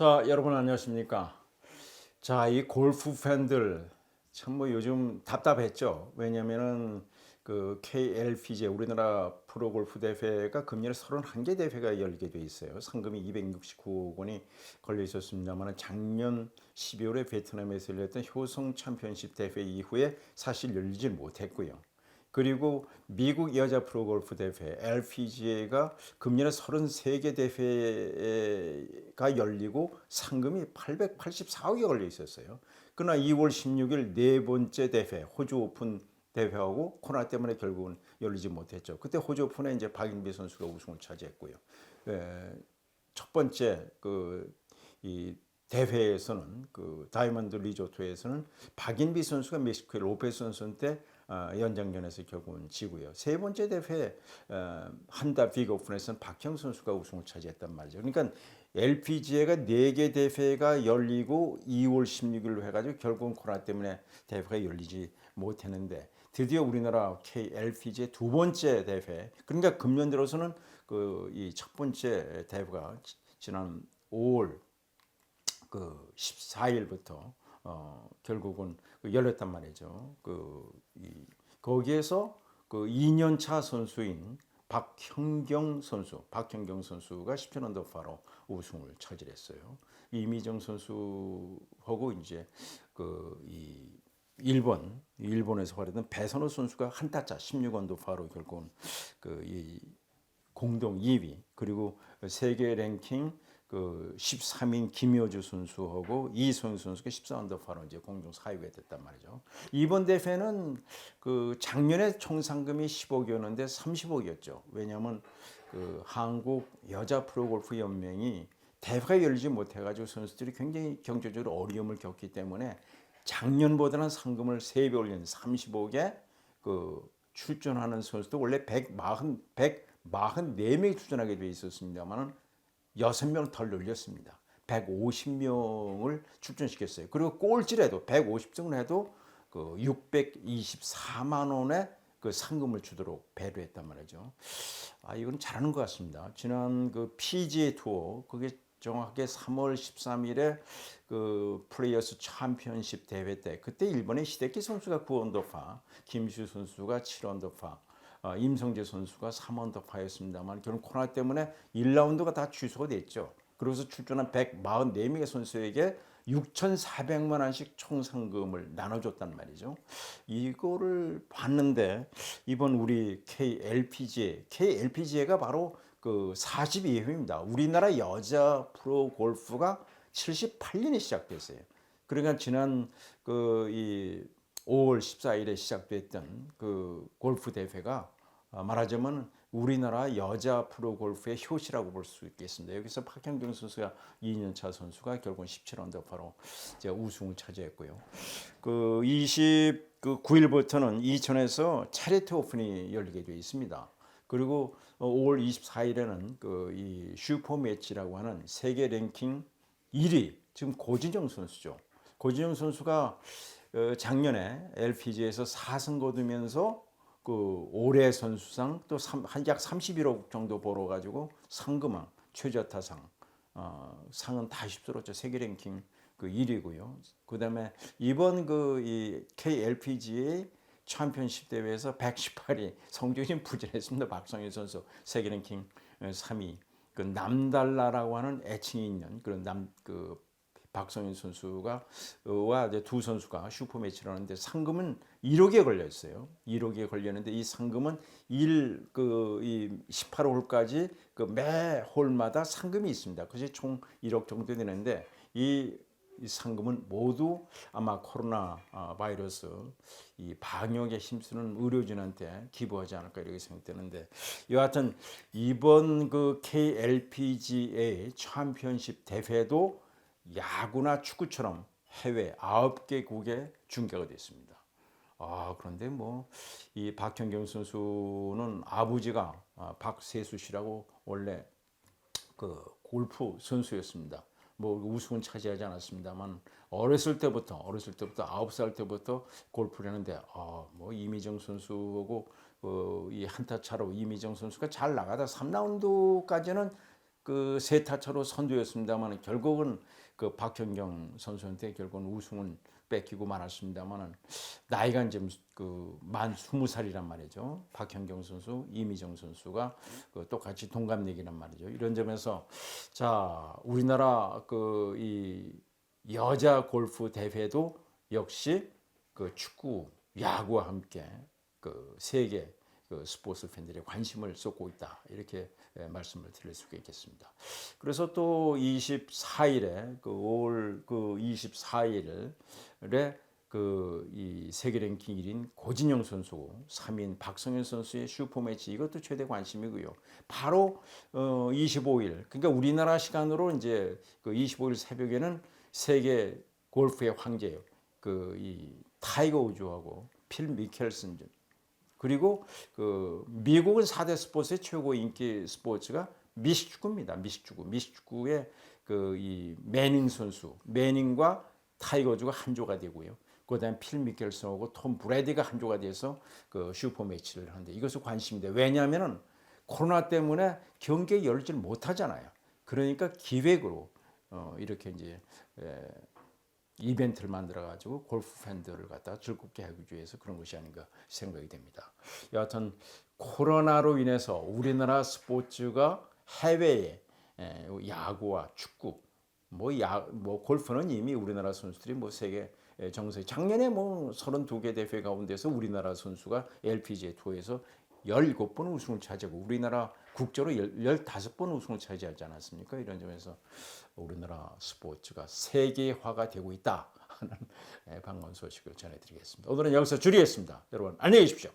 자, 여러분 안녕하십니까? 자, 이 골프 팬들 참 뭐 요즘 답답했죠. 왜냐면은 그 KLPGA 우리나라 프로 골프 대회가 금년에 31개 대회가 열리게 돼 있어요. 상금이 269억 원이 걸려 있었습니다만 작년 12월에 베트남에서 열렸던 효성 챔피언십 대회 이후에 사실 열리지 못했고요. 그리고 미국 여자 프로골프 대회 LPGA가 금년에 33개 대회가 열리고 상금이 884억이 걸려 있었어요. 그러나 2월 16일 네 번째 대회 호주 오픈 대회하고 코로나 때문에 결국은 열리지 못했죠. 그때 호주 오픈에 이제 박인비 선수가 우승을 차지했고요. 에, 첫 번째 그이 대회에서는 그 다이먼드 리조트에서는 박인비 선수가 멕시코의 로페스 선수한테 어, 연장전에서 결국은 지고요. 세 번째 대회 어, 한다 비그 오픈에서는 박형 선수가 우승을 차지했단 말이죠. 그러니까 LPGA가 네개 대회가 열리고 2월 16일로 해가지고 결국은 코로나 때문에 대회가 열리지 못했는데 드디어 우리나라 KLPGA 두 번째 대회 그러니까 금년 들어서는 그 이 첫 번째 대회가 지- 지난 5월 그 14일부터 어 결국은 그 열렸단 말이죠. 그 이 거기에서 그 2년차 선수인 박형경 선수, 박형경 선수가 10천 언더파로 우승을 차지했어요. 이미정 선수하고 이제 그이 일본 일본에서 활약했던 배선호 선수가 한 타차 16 언더파로 결국은 그이 공동 2위 그리고 세계 랭킹 그 13인 김효주 선수하고 이소영 선수가 14언더 파로 이제 공동 4위가 됐단 말이죠. 이번 대회는 그 작년에 총 상금이 10억이었는데 30억이었죠. 왜냐하면 그 한국 여자 프로골프 연맹이 대회가 열리지 못해가지고 선수들이 굉장히 경제적으로 어려움을 겪기 때문에 작년보다는 상금을 3배 올린 30억에 그 출전하는 선수도 원래 140, 144명이 출전하게 돼 있었습니다만은 6명 덜 늘렸습니다. 150명을 출전시켰어요. 그리고 꼴찌라도 150승을 해도 그 624만 원의 그 상금을 주도록 배려했단 말이죠. 아 이건 잘하는 것 같습니다. 지난 그 PGA 투어 그게 정확하게 3월 13일에 그 플레이어스 챔피언십 대회 때 그때 일본의 히데키 선수가 9언더파, 김슈 선수가 7언더파, 어, 임성재 선수가 3언더 파였습니다만 결국 코로나 때문에 1라운드가 다 취소가 됐죠. 그래서 출전한 144명의 선수에게 6,400만 원씩 총 상금을 나눠줬단 말이죠. 이거를 봤는데 이번 우리 KLPGA, KLPGA가 바로 그 42회입니다. 우리나라 여자 프로 골프가 78년에 시작됐어요. 그러니까 지난 그 이 5월 14일에 시작됐던 그 골프 대회가 아, 말하자면 우리나라 여자 프로 골프의 효시라고 볼 수 있겠습니다. 여기서 박현경 선수가 2년차 선수가 결국 17언더파로 이제 우승을 차지했고요. 그 29일부터는 이천에서 차례트 오픈이 열리게 되어 있습니다. 그리고 5월 24일에는 그 이 슈퍼 매치라고 하는 세계 랭킹 1위 지금 고진영 선수죠. 고진영 선수가 어, 작년에 LPGA에서 4승 거두면서 그 올해 선수상 또 한약 31억 정도 벌어 가지고 상금왕 최저타상 어, 상은 다 휩쓸었죠. 세계 랭킹 그 1위고요. 그다음에 이번 그 이 KLPGA 챔피언십 대회에서 118위 성적이 부진했습니다. 박성희 선수 세계 랭킹 3위. 그 남달라라고 하는 애칭이 있는 그런 남그 박성윤 선수가 와 이제 두 선수가 슈퍼 매치를 하는데 상금은 1억에 걸려 있어요. 1억에 걸렸는데 이 상금은 1 그이 18홀까지 그 매 홀마다 상금이 있습니다. 그것이 총 1억 정도 되는데 이, 이 상금은 모두 아마 코로나 아, 바이러스 이 방역에 힘쓰는 의료진한테 기부하지 않을까 이렇게 생각되는데 여하튼 이번 그 KLPGA 챔피언십 대회도 야구나 축구처럼 해외 9개국에 중계가 됐습니다. 아, 그런데 뭐 이 박현경 선수는 아버지가 아, 박세수 씨라고 원래 그 골프 선수였습니다. 뭐 우승은 차지하지 않았습니다만 어렸을 때부터 어렸을 때부터 아홉 살 때부터 골프를 했는데 아뭐 이미정 선수하고 어, 이 한타 차로 이미정 선수가 잘 나가다 3라운드까지는 그 세 타 차로 선두였습니다만 결국은 그 박현경 선수한테 결국은 우승은 뺏기고 말았습니다만은 나이가 이제 그만 스무 살이란 말이죠. 박현경 선수, 이미정 선수가 그 똑같이 동갑내기란 말이죠. 이런 점에서 자 우리나라 그 이 여자 골프 대회도 역시 그 축구, 야구와 함께 그 세계 그 스포츠 팬들의 관심을 쏟고 있다 이렇게 예, 말씀을 드릴 수가 있겠습니다. 그래서 또 24일에 그 5월 그 24일에 그이 세계 랭킹 1인 고진영 선수, 3인 박성현 선수의 슈퍼 매치 이것도 최대 관심이고요. 바로 어 25일 그러니까 우리나라 시간으로 이제 그 25일 새벽에는 세계 골프의 황제요. 그 이 타이거 우즈하고 필 미켈슨 그리고 그 미국은 4대 스포츠의 최고 인기 스포츠가 미식축구입니다. 미식축구. 미식축구의 그 이 매닝 선수, 매닝과 타이거즈가 한조가 되고요. 그다음에 필 미켈슨하고 톰 브래디가 한조가 돼서 그 슈퍼 매치를 하는데 이것은 관심인데 왜냐하면은 코로나 때문에 경기에 열질 못하잖아요. 그러니까 기획으로 어 이렇게 이제 에, 이벤트를 만들어 가지고 골프 팬들을 갖다 즐겁게 하기 위해서 그런 것이 아닌가 생각이 됩니다. 여하튼 코로나로 인해서 우리나라 스포츠가 해외에 에, 야구와 축구 뭐야뭐 골프는 이미 우리나라 선수들이 뭐 세계 정세 작년에 뭐 32개 대회 가운데서 우리나라 선수가 LPGA 투어에서 17번 우승을 차지하고 우리나라 국적으로 15번 우승을 차지하지 않았습니까? 이런 점에서 우리나라 스포츠가 세계화가 되고 있다 하는 반가운 소식을 전해드리겠습니다. 오늘은 여기서 줄이겠습니다. 여러분 안녕히 계십시오.